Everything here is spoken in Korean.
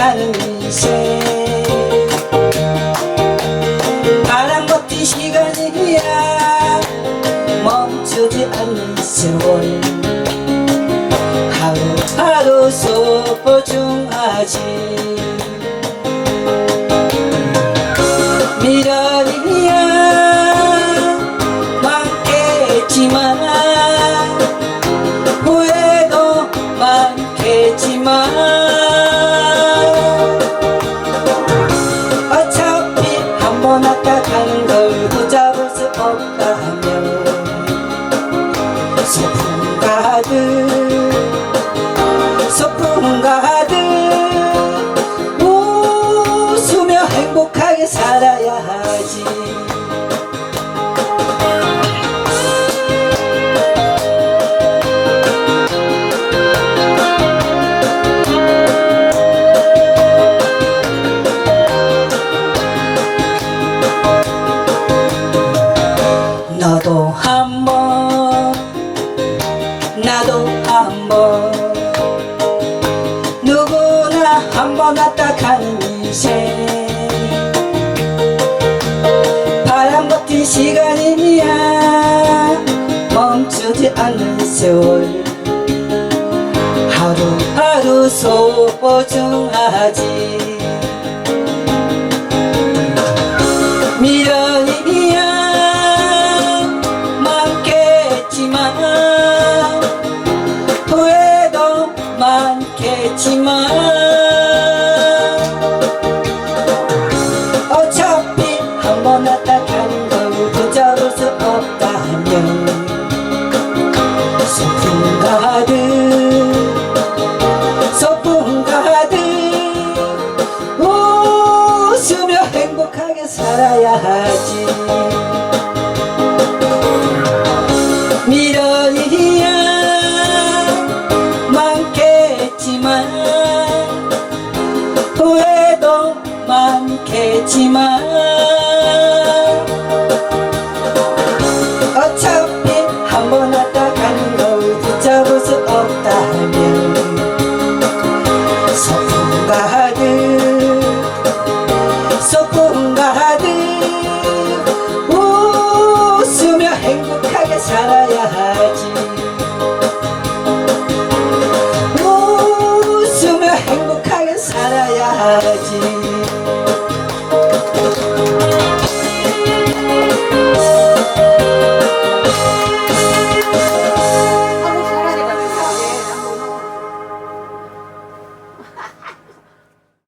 가는 새. 바람 버티 시간이야. 멈추지 않는 세월. 하루하루 소중하지. 미련이야. 많겠지만 후회 அது 한번. 누구나 한번 왔다 가는 인생 바람 같은 시간이야. 멈추지 않는 세월. 하루하루 소중하지 많겠지만 어차피 한 번 왔다 가는 걸 붙잡을 수 없다면 소풍 가득 소풍 가득 웃으며 행복하게 살아야 하 많겠지만 어차